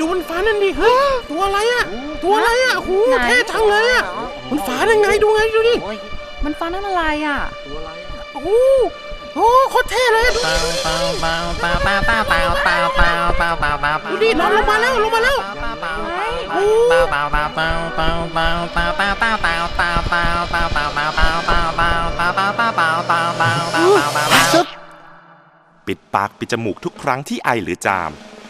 ดูมันฟ้านั่นดิเฮ้ยตัวอะไรอะตัวอะไรอะโอ้โหเท่จังเลยอะมันฟ้าได้ไงดูไงดูดิมันฟ้านั่นอะไรอะ โอ้โหโอ้โหโคตรเท่เลยดูดิดูดิลงมาแล้วลงมาแล้วโอ้โหปิดปากปิดจมูกทุกครั้งที่ไอหรือจาม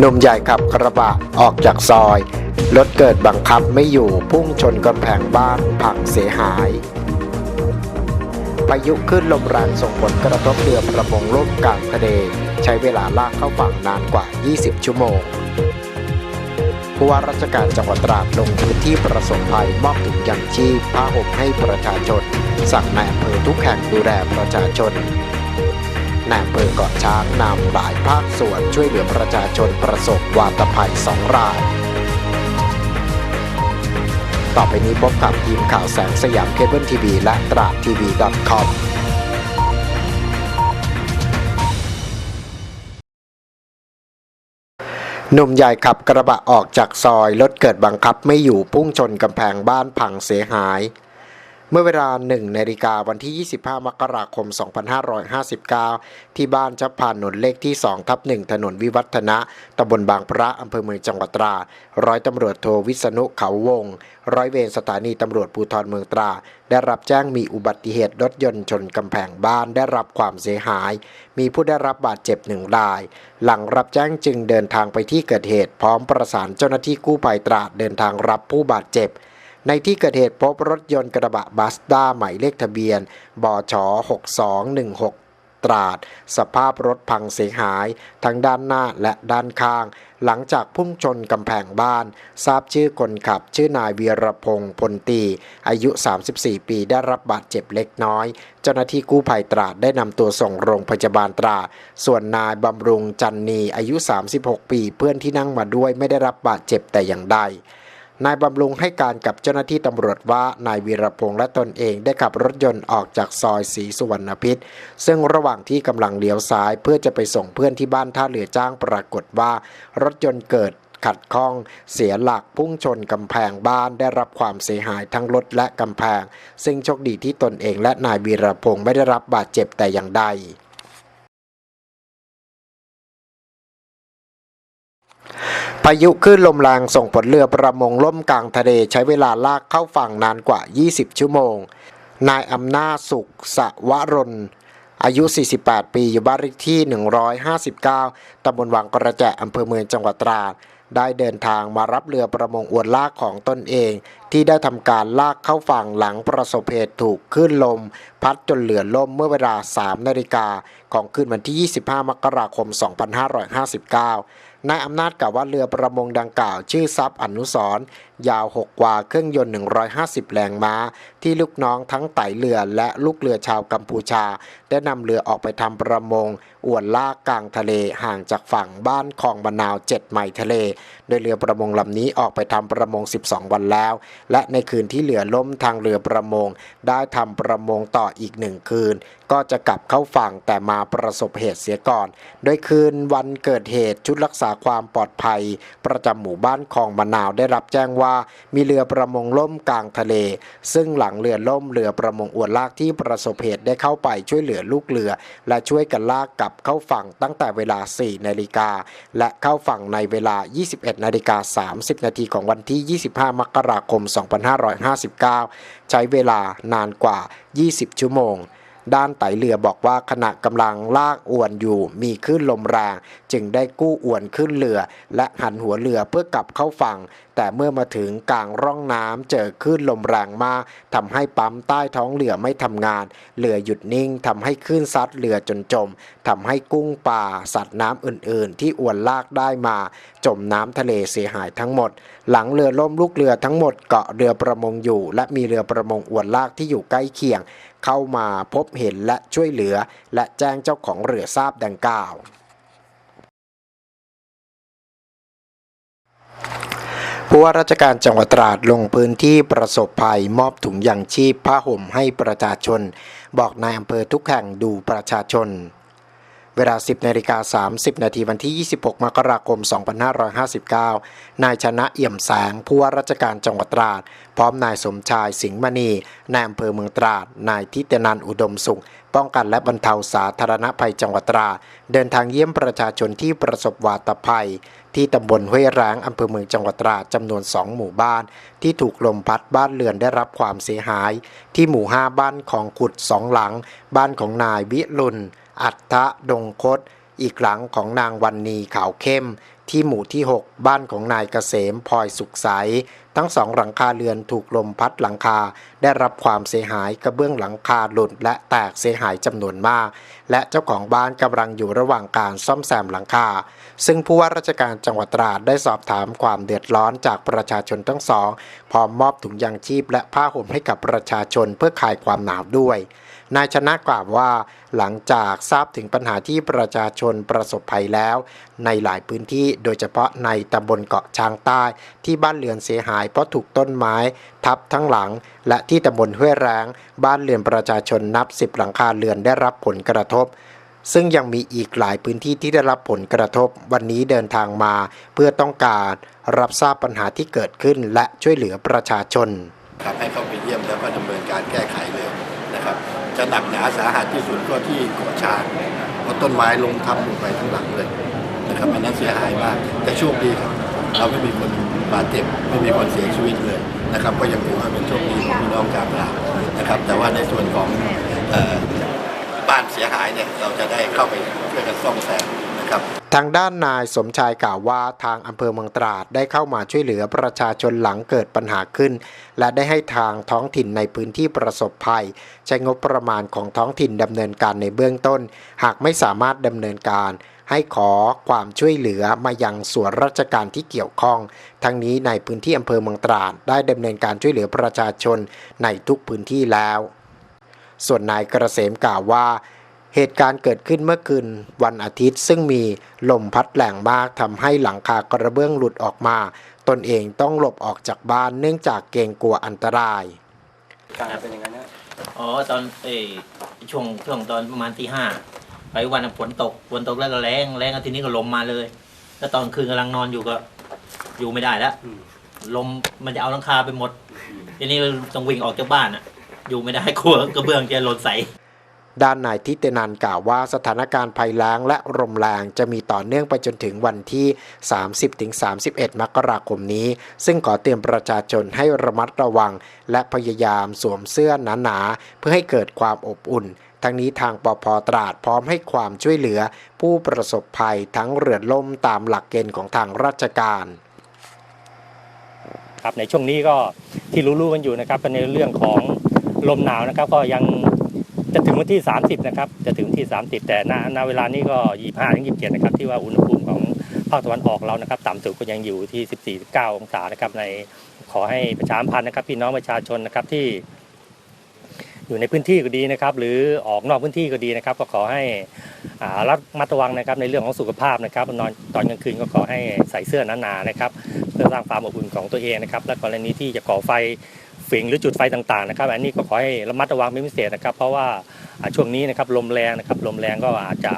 หนุ่มใหญ่ขับกระบะออกจากซอย รถเกิดบังคับไม่อยู่พุ่งชนกำแพงบ้านพังเสียหายพายุขึ้นลมแรงส่งผลกระทบเรือประมงล่มกลางทะเล ใช้เวลาลากเข้าฝั่งนานกว่า 20 ชั่วโมง ผู้ว่าราชการจังหวัดตราดลงพื้นที่ประสบภัยมอบถุงยางชีพผ้าห่มให้ประชาชน สั่งในอำเภอทุกแห่งดูแลประชาชน นายอำเภอเกาะช้างนำหลายภาคส่วนช่วยเหลือประชาชนประสบวาตภัยสองราย ต่อไปนี้พบกับทีมข่าวแสงสยามเคเบิลทีวีและตราดทีวี .com หนุ่มใหญ่ขับกระบะออกจากซอยรถเกิดบังคับไม่อยู่พุ่งชนกำแพงบ้านพังเสียหาย เมื่อเวลา1นาฬิกาวันที่ 25 มกราคม 2559 ที่บ้านจับพานนนเลขที่ 2 ทับ 1 ถนนวิวัฒนะตำบลบางพระอำเภอเมืองจังหวัดตรา ร้อยตำรวจโทวิษณุเขาวงศ์ร้อยเวรสถานีตำรวจภูธรเมืองตรา ได้รับแจ้งมีอุบัติเหตุรถยนต์ชนกำแพงบ้านได้รับความเสียหาย มีผู้ได้รับบาดเจ็บหนึ่งราย หลังรับแจ้งจึงเดินทางไปที่เกิดเหตุ พร้อมประสานเจ้าหน้าที่กู้ภัยตราดเดินทางรับผู้บาดเจ็บ ในที่เกิดเหตุพบรถยนต์กระบะบัสด้าหมายเลขทะเบียน บช 6216ตราดสภาพรถพังเสียหาย ทั้งด้านหน้าและด้านข้าง หลังจากพุ่งชนกำแพงบ้าน ทราบชื่อคนขับชื่อนายเวียรพงศ์พลตี อายุ 34 ปีได้รับบาดเจ็บเล็กน้อย เจ้าหน้าที่กู้ภัยตราดได้นำตัวส่งโรงพยาบาลตราด ส่วนนายบำรุงจันนีอายุ 36 ปี เพื่อนที่นั่งมาด้วยไม่ได้รับบาดเจ็บแต่อย่างใด นายบำรุงให้การกับเจ้าหน้าที่ตำรวจว่านายวีรพงษ์และตนเองได้ขับรถยนต์ออกจากซอยศรีสุวรรณพิษ ซึ่งระหว่างที่กำลังเลี้ยวซ้ายเพื่อจะไปส่งเพื่อนที่บ้านท่าเรือจ้างปรากฏว่า รถยนต์เกิดขัดข้องเสียหลักพุ่งชนกำแพงบ้านได้รับความเสียหายทั้งรถและกำแพง ซึ่งโชคดีที่ตนเองและนายวีรพงษ์ไม่ได้รับบาดเจ็บแต่อย่างใด พายุคลื่นลมแรงส่งผลเรือประมงล่มกลางทะเลใช้เวลาลากเข้าฝั่งนานกว่า 20 ชั่วโมง นายอำนาจสุขสวรนอายุ 48 ปี อยู่บ้านเลขที่ 159 ตำบลวังกระแจอำเภอเมืองจังหวัดตราด ได้เดินทางมารับเรือประมงอวนลากของตนเอง ที่ได้ทำการลากเข้าฝั่งหลังประสบเหตุถูกคลื่นลม พัดจนเหลือล่มเมื่อเวลา 3 นาฬิกาของคืนวันที่ 25 มกราคม 2559 นายอำนาจกล่าวว่าเรือประมงดังกล่าว ชื่อทรัพย์อนุสร ยาว 6 กว่าเครื่องยนต์ 150 แรงม้า ที่ลูกน้องทั้งไต่เรือและลูกเรือชาวกัมพูชา ได้นำเรือออกไปทำประมง อวนลากกลางทะเลห่างจากฝั่งบ้านคลองมะนาว 7 ไมล์ทะเล โดยเรือประมงลำนี้ออกไปทำประมง 12 วันแล้ว และในคืนที่เหลือล่มทางเรือประมง ได้ทำประมงต่ออีกหนึ่งคืน ก็จะกลับเข้าฝั่งแต่มาประสบเหตุเสียก่อน โดยคืนวันเกิดเหตุชุดรักษาความปลอดภัย ประจำหมู่บ้านคลองมะนาวได้รับแจ้งว่ามีเรือประมงล่มกลางทะเล ซึ่งหลังเรือล่มเรือประมงอวนลากที่ประสบเหตุได้เข้าไปช่วยเหลือลูกเรือ และช่วยกันลากกลับเข้าฝั่งตั้งแต่เวลา 4 นาฬิกา และเข้าฝั่งในเวลา 21 นาฬิกา 30 นาทีของวันที่ 25 มกราคม 2559 ใช้เวลานานกว่า 20 ชั่วโมง ด้านไตเรือบอกว่าขณะกำลังลากอวนอยู่ มีคลื่นลมแรง จึงได้กู้อวนขึ้นเรือ และหันหัวเรือเพื่อกลับเข้าฝั่ง แต่เมื่อมาถึงกลางร่องน้ำเจอคลื่นลมแรงมากทำให้ปั๊มใต้ท้องเรือไม่ทำงาน เรือหยุดนิ่งทำให้คลื่นซัดเรือจนจมทำให้กุ้งปลาสัตว์น้ำอื่น ๆ ที่อวนลากได้มา จมน้ำทะเลเสียหายทั้งหมด หลังเรือล่มลูกเรือทั้งหมดเกาะเรือประมงอยู่ และมีเรือประมงอวนลากที่อยู่ใกล้เคียง เข้ามาพบเห็นและช่วยเหลือ และแจ้งเจ้าของเรือทราบดังกล่าวผู้ว่าราชการจังหวัดตราดลงพื้นที่ประสบภัยมอบถุงยางชีพผ้าห่มให้ประชาชน บอกนายอำเภอทุกแห่งดูประชาชน เวลา 10นาฬิกา30 นาทีวันที่ 26 มกราคม 2559 นายชนะเอี่ยมแสงผู้ว่าราชการจังหวัดตราด พร้อมนายสมชายสิงห์มณีนายอำเภอเมืองตราด นายทิตนันอุดมสุข ป้องกันและบรรเทาสาธารณภัยจังหวัดตราด เดินทางเยี่ยมประชาชนที่ประสบวาตภัย ที่ตำบลห้วยแร้งอำเภอเมืองจังหวัดตราดจำนวน 2 หมู่บ้าน ที่ถูกลมพัดบ้านเรือนได้รับความเสียหาย ที่หมู่ 5 บ้านของขุดสองหลัง บ้านของนายวิรุณ อัฏฐดงคต อีกหลังของนางวันนีขาวเข้ม ที่หมู่ที่ 6 บ้านของนายเกษมพลอยสุขใส ทั้งสองหลังคาเรือนถูกลมพัดหลังคา ได้รับความเสียหายกระเบื้องหลังคาหลุดและแตกเสียหายจำนวนมาก และเจ้าของบ้านกำลังอยู่ระหว่างการซ่อมแซมหลังคา ซึ่งผู้ว่าราชการจังหวัดตราดได้สอบถามความเดือดร้อนจากประชาชนทั้งสอง พร้อมมอบถุงยางชีพและผ้าห่มให้กับประชาชนเพื่อคลายความหนาวด้วย นายชนะกล่าวว่าหลังจากทราบถึงปัญหาที่ประชาชนประสบภัยแล้ว ในหลายพื้นที่โดยเฉพาะในตำบลเกาะช้างใต้ ที่บ้านเรือนเสียหายเพราะถูกต้นไม้ ทับทั้งหลัง และที่ตำบลห้วยแรงบ้านเรือนประชาชนนับสิบหลังคาเรือนได้รับผลกระทบซึ่งยังมีอีกหลายพื้นที่ที่ได้รับผลกระทบ วันนี้เดินทางมาเพื่อต้องการรับทราบปัญหาที่เกิดขึ้นและช่วยเหลือประชาชนครับให้เข้าไปเยี่ยมแล้วก็ดำ จะหนักหนาสาหัสที่สุดก็ที่เกาะช้างเพราะต้นไม้ลงทับลงไปทั้งหลังเลยนะครับอันนั้นเสียหายมาก แต่โชคดีครับ เราไม่มีคนบาดเจ็บไม่มีคนเสียชีวิตเลยนะครับ ก็ยังถือว่าเป็นโชคดีของพี่น้องชาวตราวนะครับ แต่ว่าในส่วนของออบ้านเสียหายเนี่ยเราจะได้เข้าไปช่วยกันซ่อมแซม ครับทางด้านนายสมชายกล่าวว่าทางอำเภอเมืองตราดได้เข้ามาช่วยเหลือประชาชนหลังเกิดปัญหาขึ้น และได้ให้ทางท้องถิ่นในพื้นที่ประสบภัย ใช้งบประมาณของท้องถิ่นดำเนินการในเบื้องต้น หากไม่สามารถดำเนินการให้ขอความช่วยเหลือมายังส่วนราชการที่เกี่ยวข้อง ทั้งนี้ในพื้นที่อำเภอเมืองตราดได้ดำเนินการช่วยเหลือประชาชนในทุกพื้นที่แล้ว ส่วนนายกระเสมกล่าวว่า เหตุการณ์เกิดขึ้นเมื่อคืนวันอาทิตย์ซึ่งมีลมพัดแรงมากทำให้หลังคากระเบื้องหลุดออกมา ตนเองต้องหลบออกจากบ้านเนื่องจากเกรงกลัวอันตรายอ๋อตอนเอยช่วงช่วงตอนประมาณตีห้าไปวันน่ะฝนตกฝนตกแล้วก็แรงแรงแล้วทีนี้ก็ลมมาเลย แล้วตอนคืนกำลังนอนอยู่ก็ อยู่ไม่ได้แล้วลมมันจะเอาหลังคาไปหมดทีนี้ต้องวิ่งออกจากบ้านอะ อยู่ไม่ได้กลัวกระเบื้องจะหล่นใส่ ด้านนายทิเตนันกล่าวว่าสถานการณ์ภัยแล้งและลมแรงจะมีต่อเนื่องไปจนถึงวันที่ 30-31 มกราคมนี้ ซึ่งขอเตือนประชาชนให้ระมัดระวัง และพยายามสวมเสื้อหนาๆ เพื่อให้เกิดความอบอุ่นทั้งนี้ทางปพตราดพร้อมให้ความช่วยเหลือ ผู้ประสบภัยทั้งเรือล่มตามหลักเกณฑ์ของทางราชการครับในช่วงนี้ก็ที่รู้ๆกันอยู่นะครับเป็นในเรื่องของลมหนาวนะครับก็ยัง จะถึงวันที่ 30 นะครับ จะถึงวันที่ 30 แต่ณณเวลานี้ก็ 25ถึง27 นะครับ ที่ว่าอุณหภูมิของภาคตะวันออกเรานะครับต่ำสุดก็ยังอยู่ที่ 14 19องศานะครับในขอให้ประชาสัมพันธ์นะครับ พี่น้องประชาชนนะครับที่ อยู่ในพื้นที่ก็ดีนะครับ หรือออกนอกพื้นที่ก็ดีนะครับ ก็ขอให้อ่ารัดมัดระวังนะครับ ในเรื่องของสุขภาพนะครับนอนตอนกลางคืนก็ขอให้ใส่เสื้อหนาๆนะครับ เพื่อสร้างความอบอุ่นของตัวเองนะครับ และกรณีที่จะก่อไฟ ฝิงหรือจุดไฟต่างๆนะครับ อันนี้ก็ขอให้ระมัดระวังเป็นพิเศษนะครับ เพราะว่าช่วงนี้นะครับลมแรงนะครับลมแรงก็อาจจะ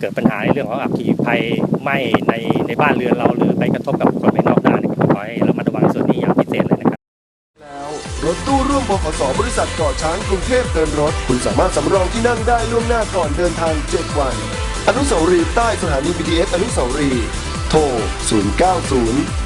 เกิดปัญหาในเรื่องของอัคคีภัยไหม้ในในบ้านเรือนเราหรือไปกระทบกับคนภายนอกได้นะครับก็ขอให้ระมัดระวังในส่วนนี้อย่างพิเศษเลยนะครับแล้วรถตู้ร่วมบขสบริษัทเกาะช้างกรุงเทพเดินรถ คุณสามารถสำรองที่นั่งได้ล่วงหน้าก่อนเดินทาง 7 วัน อนุสาวรีย์ใต้สถานี BTS อนุสาวรีย์โทร 090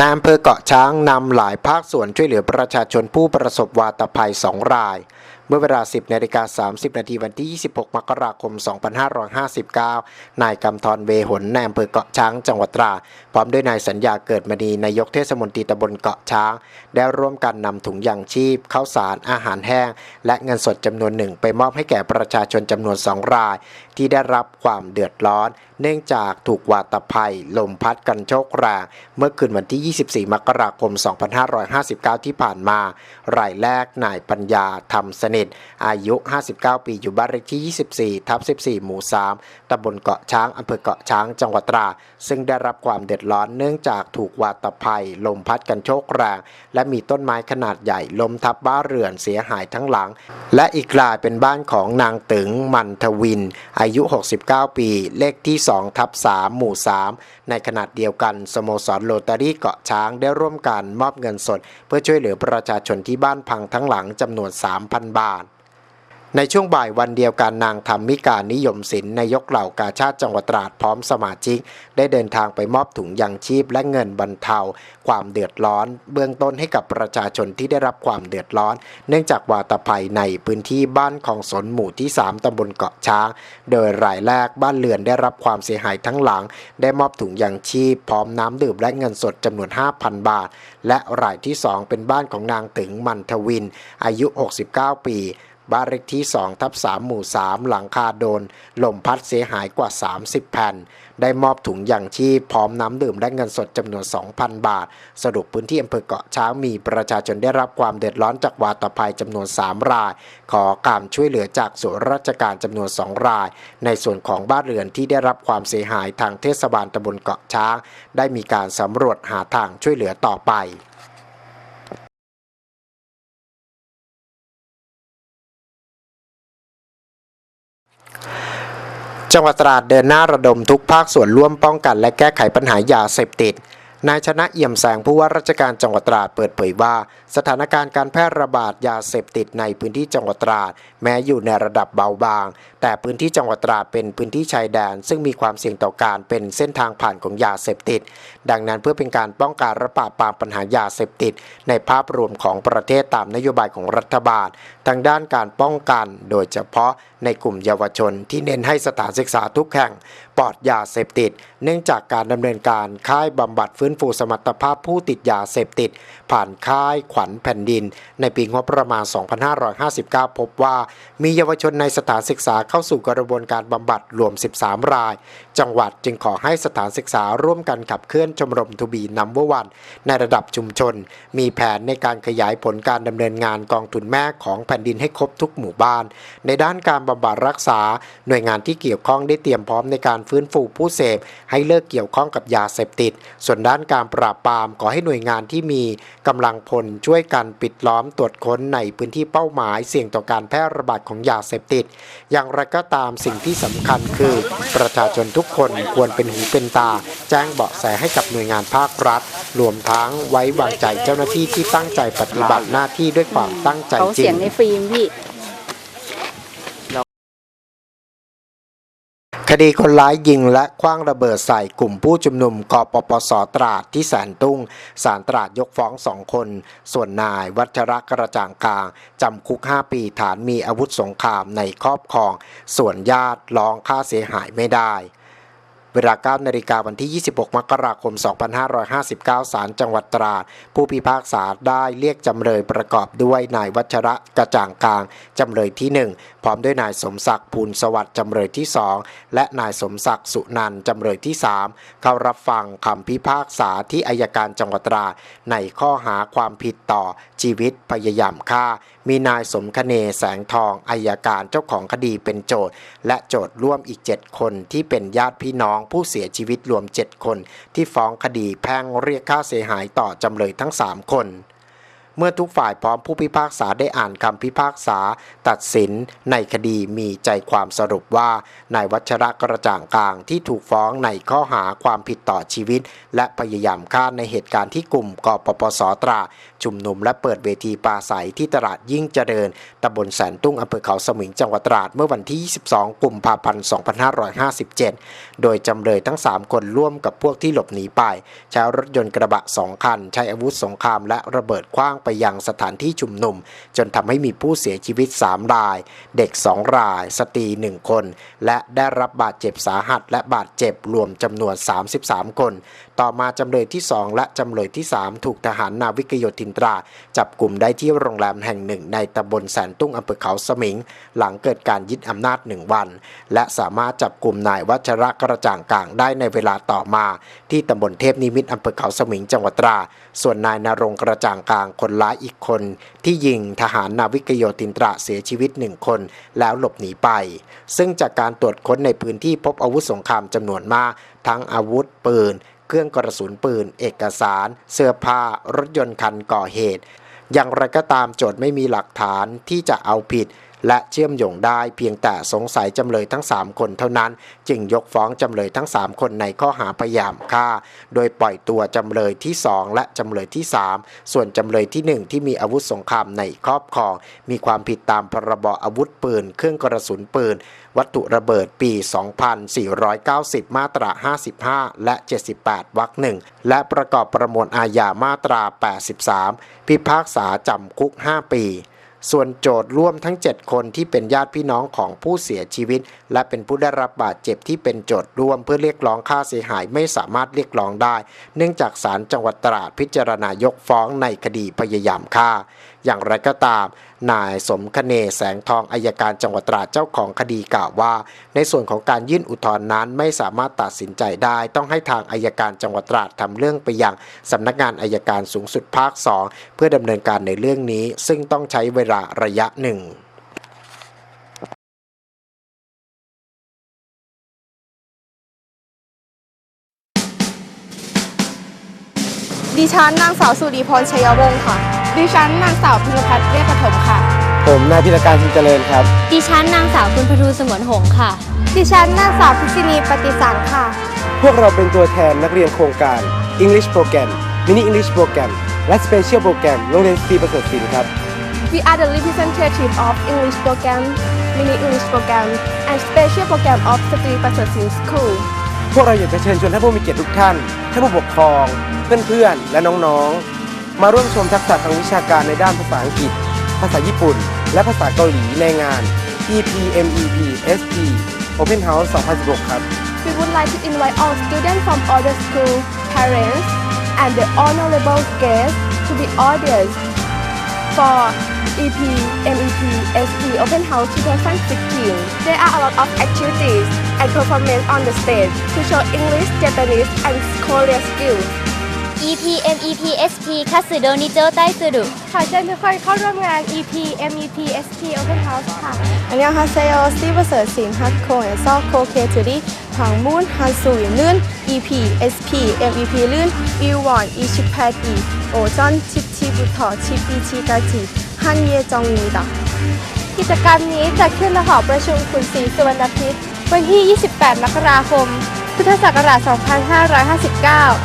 นายอำเภอเกาะช้างนำหลายภาคส่วนช่วยเหลือประชาชนผู้ประสบวาตภัย2ราย เมื่อเวลา 10นาฬิกา30 นาทีวันที่ 26 มกราคม 2559 นายกำธรเวหนนายอำเภอเกาะช้างจังหวัดตราพร้อมด้วยนายสัญญาเกิดมณีนายกเทศมนตรีตำบลเกาะช้าง ได้ร่วมกันนำถุงยางชีพข้าวสารอาหารแห้ง และเงินสดจำนวนหนึ่งไปมอบให้แก่ประชาชนจำนวน 2 ราย ที่ได้รับความเดือดร้อน เนื่องจากถูกวาตภัย ลมพัดกันโชกแรงเมื่อคืนวันที่ 24 มกราคม 2559 ที่ผ่านมา รายแรกนายปัญญาธรรมสนทอายุ 59 ปี อยู่บ้านเลขที่ 24 ทับ 14 หมู่ 3ตำบลเกาะช้างอำเภอเกาะช้าง จังหวัดตราดซึ่งได้รับความเดือดร้อนเนื่องจากถูกวาตภัย ลมพัดกันโชกแรง และมีต้นไม้ขนาดใหญ่ล้มทับบ้านเรือนเสียหายทั้งหลัง และอีกรายเป็นบ้านของนางตึงมันทวิน อายุ 69 ปี เลขที่ 2 ทับ 3 หมู่ 3 ในขนาดเดียวกันสโมสรโรตารี่เกาะช้างได้ร่วมกันมอบเงินสด เพื่อช่วยเหลือประชาชนที่บ้านพังทั้งหลังจำนวน 3,000 บาท God ในช่วงบ่ายวันเดียวกันนางธรรมิการนิยมศิลป์นายกเหล่ากาชาติจังหวัดตราดพร้อมสมาชิก ได้เดินทางไปมอบถุงยางชีพและเงินบรรเทา ความเดือดร้อน เบื้องต้นให้กับประชาชนที่ได้รับความเดือดร้อน เนื่องจากวาตภัยในพื้นที่บ้านของสนหมู่ที่ 3 ตำบลเกาะช้าง โดยรายแรกบ้านเรือนได้รับความเสียหายทั้งหลัง ได้มอบถุงยางชีพ พร้อมน้ำดื่มและเงินสดจำนวน 5,000 บาท และรายที่ 2 เป็นบ้านของนางตึงมันทวิน อายุ 69 ปี บ้านเลขที่2ทับ3หมู่ 3 หลังคาโดนลมพัดเสียหายกว่า 30 แผ่น ได้มอบถุงยางชีพพร้อมน้ำดื่มและเงินสดจำนวน 2,000 บาท สรุปพื้นที่อำเภอเกาะช้างมีประชาชนได้รับความเดือดร้อนจากวาตภัยจำนวน 3 ราย ขอการช่วยเหลือจากส่วนราชการจำนวน 2 ราย ในส่วนของบ้านเรือนที่ได้รับความเสียหายทางเทศบาลตำบลเกาะช้าง ได้มีการสำรวจหาทางช่วยเหลือต่อไป จังหวัดตราดเดินหน้าระดมทุกภาคส่วนร่วมป้องกันและแก้ไขปัญหายาเสพติด นายชนะเอี่ยมแสงผู้ว่าราชการจังหวัดตราดเปิดเผยว่า สถานการณ์การแพร่ระบาดยาเสพติดในพื้นที่จังหวัดตราด แม้อยู่ในระดับเบาบาง แต่พื้นที่จังหวัดตราดเป็นพื้นที่ชายแดน ซึ่งมีความเสี่ยงต่อการเป็นเส้นทางผ่านของยาเสพติด ดังนั้นเพื่อเป็นการป้องกันและปราบปรามปัญหายาเสพติด ในภาพรวมของประเทศตามนโยบายของรัฐบาล ทางด้านการป้องกัน โดยเฉพาะในกลุ่มเยาวชนที่เน้นให้สถานศึกษาทุกแห่งปลอดยาเสพติดเนื่องจากการดำเนินการค่ายบำบัดฟื้นฟูสมรรถภาพผู้ติดยาเสพติด ผ่านค่ายขวัญแผ่นดิน ในปีงบประมาณ 2559 พบว่ามีเยาวชนในสถานศึกษาเข้าสู่กระบวนการบำบัดรวม 13 ราย จังหวัดจึงขอให้สถานศึกษาร่วมกันขับเคลื่อนชมรมทูบีนัมเบอร์วันในระดับชุมชน มีแผนในการขยายผลการดำเนินงานกองทุนแม่ของแผ่นดินให้ครบทุกหมู่บ้าน ในด้านการบำบัดรักษา หน่วยงานที่เกี่ยวข้องได้เตรียมพร้อมในการฟื้นฟูผู้เสพให้เลิกเกี่ยวข้องกับยาเสพติด ส่วนด้านการปราบปรามขอให้หน่วยงานที่มีกำลังพลช่วยกันปิดล้อมตรวจค้นในพื้นที่เป้าหมายเสี่ยงต่อการแพร่ระบาดของยาเสพติด อย่างไรก็ตามสิ่งที่สำคัญคือ ประชาชนทุกคนควรเป็นหูเป็นตา แจ้งเบาะแสให้กับหน่วยงานภาครัฐ รวมทั้งไว้วางใจเจ้าหน้าที่ที่ตั้งใจปฏิบัติหน้าที่ด้วยความตั้งใจจริเสียงงในฟิล์มพี่ คดีคนร้ายยิงและคว้างระเบิดใส่กลุ่มผู้ชุมนุมกปปสตราดที่แสนตุ้งสารตราดยกฟ้องสองคน ส่วนนายวัชระกระจ่างกลาง จำคุก 5 ปีฐานมีอาวุธสงครามในครอบครอง ส่วนญาติร้องค่าเสียหายไม่ได้ เวลา9นาฬิกาวันที่ 26 มกราคม 2559 ศาลจังหวัดตราด ผู้พิพากษาได้เรียกจำเลยประกอบด้วยนายวัชระกระจ่างกลาง จำเลยที่ 1 พร้อมด้วยนายสมศักดิ์ภูลสวัสดิ์จำเลยที่ 2 และนายสมศักดิ์สุนันท์จำเลยที่ 3 เข้ารับฟังคำพิพากษาที่อายการจังหวัดตราดในข้อหาความผิดต่อชีวิตพยายามฆ่า มีนายสมคเนแสงทองอายการเจ้าของคดีเป็นโจทย์ และโจทย์ร่วมอีก 7 คนที่เป็นญาติพี่น้องผู้เสียชีวิตรวม 7 คน ที่ฟ้องคดีแพ่งเรียกค่าเสียหายต่อจำเลยทั้ง 3 คน เมื่อทุกฝ่ายพร้อมผู้พิพากษาได้อ่านคำพิพากษา ตัดสินในคดีมีใจความสรุปว่านายวัชระกระจ่างกลางที่ถูกฟ้องในข้อหาความผิดต่อชีวิต และพยายามฆ่าในเหตุการณ์ที่กลุ่มกปปสตราชุมนุมและเปิดเวทีปราศัยที่ตลาดยิ่งเจริญตำบลแสนตุ้งอำเภอเขาสมิงจังหวัดตราดเมื่อวันที่ 22 กุมภาพันธ์ 2557 โดยจำเลยทั้ง 3 คนร่วมกับพวกที่หลบหนีไปใช้รถยนต์กระบะ 2 คัน ใช้อาวุธสงครามและระเบิดคว้างไปยังสถานที่ชุมนุม จนทำให้มีผู้เสียชีวิต 3 ราย เด็ก 2 ราย สตรี 1 คน และได้รับบาดเจ็บสาหัสและบาดเจ็บรวมจำนวน 33 คน ต่อมาจำเลยที่ 2 และจำเลยที่ 3 ถูกทหารนาวิกโยธินตรา จับกลุ่มได้ที่โรงแรมแห่งหนึ่ง ในตำบลแสนตุ้งอำเภอเขาสมิง หลังเกิดการยึดอำนาจหนึ่งวัน และสามารถจับกลุ่มนายวัชระกระจ่างกลางได้ในเวลาต่อมา ที่ตำบลเทพนิมิตอำเภอเขาสมิงจังหวัดตรา ส่วนนายนรงกระจ่างกลางคนร้ายอีกคน ที่ยิงทหารนาวิกโยธินตราเสียชีวิตหนึ่งคน แล้วหลบหนีไป ซึ่งจากการตรวจค้นในพื้นที่พบอาวุธสงครามจำนวนมาก ทั้งอาวุธปืน เครื่องกระสุนปืน เอกสาร เสื้อผ้า รถยนต์คันก่อเหตุ อย่างไรก็ตามโจทย์ไม่มีหลักฐานที่จะเอาผิด และเชื่อมโยงได้เพียงแต่สงสัยจำเลยทั้ง 3 คนเท่านั้น จึงยกฟ้องจำเลยทั้ง 3 คนในข้อหาพยายามฆ่า โดยปล่อยตัวจำเลยที่ 2 และจำเลยที่ 3 ส่วนจำเลยที่ 1 ที่มีอาวุธสงครามในครอบครอง มีความผิดตามพรบอาวุธปืน เครื่องกระสุนปืน วัตถุระเบิดปี 2490 มาตรา 55 และ 78 วรรคหนึ่งและประกอบประมวลอาญามาตรา 83 พิพากษาจำคุก 5 ปี ส่วนโจทย์ร่วมทั้ง 7 คนที่เป็นญาติพี่น้องของผู้เสียชีวิต และเป็นผู้ได้รับบาดเจ็บที่เป็นโจทย์ร่วมเพื่อเรียกร้องค่าเสียหายไม่สามารถเรียกร้องได้ เนื่องจากศาลจังหวัดตราดพิจารณายกฟ้องในคดีพยายามฆ่าอย่างไรก็ตาม นายสมคเนแสงทองอายการจังหวัดตราดเจ้าของคดีกล่าวว่า ในส่วนของการยื่นอุทธรณ์นั้นไม่สามารถตัดสินใจได้ ต้องให้ทางอายการจังหวัดตราดทำเรื่องไปยังสำนักงานอายการสูงสุดภาค 2 เพื่อดำเนินการในเรื่องนี้ ซึ่งต้องใช้เวลาระยะหนึ่งดิฉันนางสาวสุริพรชัยวงศ์ค่ะ ดิฉันนางสาวพิมพัฒน์เวชปฐมค่ะ ผมนายพิรการชินเจริญครับ ดิฉันนางสาวคุณพทูสงวนหงส์ค่ะ ดิฉันนางสาวพิษินีปฏิสังค่ะ พวกเราเป็นตัวแทนนักเรียนโครงการ English Program Mini English Program และ Special Program โรงเรียนสตรีประเสริฐศิลป์ครับ We are the representative of English program Mini English program and Special program of Sri Pasasin School พวกเราอยากจะเชิญชวนท่านผู้มีเกียรติทุกท่านท่านผู้ปกครอง เพื่อนๆ และน้องๆ มาร่วมชมทักษะทางวิชาการในด้านภาษาอังกฤษ ภาษาญี่ปุ่น และภาษาเกาหลีในงาน EPMEP SP Open House 2016 ครับ We would like to invite all students from all the school, parents, and the honorable guests to the audience for EP MEP SP Open House 2016. There are a lot of activities and performance on the stage to show English, Japanese, and Korean skills. EP MEP SP คัตสึโดนิโจไต้สึรุขอเชิญทุกคนเข้าร่วมงาน EP MEP SP Open House ค่ะอันยองฮาเซโอสตีประเสริฐศิลป์ฮักโคเอนซอกโคเคทูดีผังมูนฮันซุยลื่น EP SP MEP ลื่นอีวอนอีชิพแพดีโอจอนชิปชีบุทอชิปอีชีกาจิฮันเยจองนีดากิจกรรมนี้จัดขึ้นณหอประชุมขุนศรีสุวรรณพิษวันที่ 28 มกราคม พุทธศักราช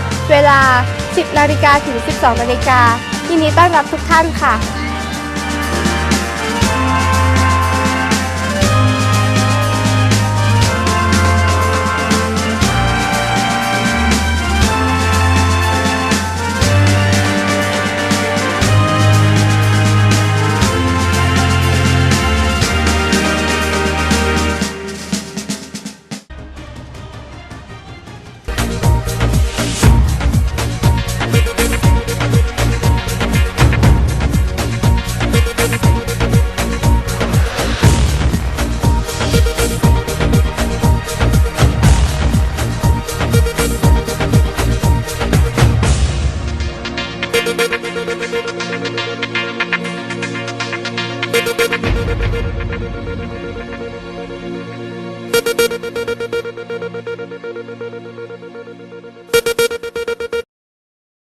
2559 เวลา 10นาฬิกาถึง 12นาฬิกายินดีต้อนรับทุกท่านค่ะ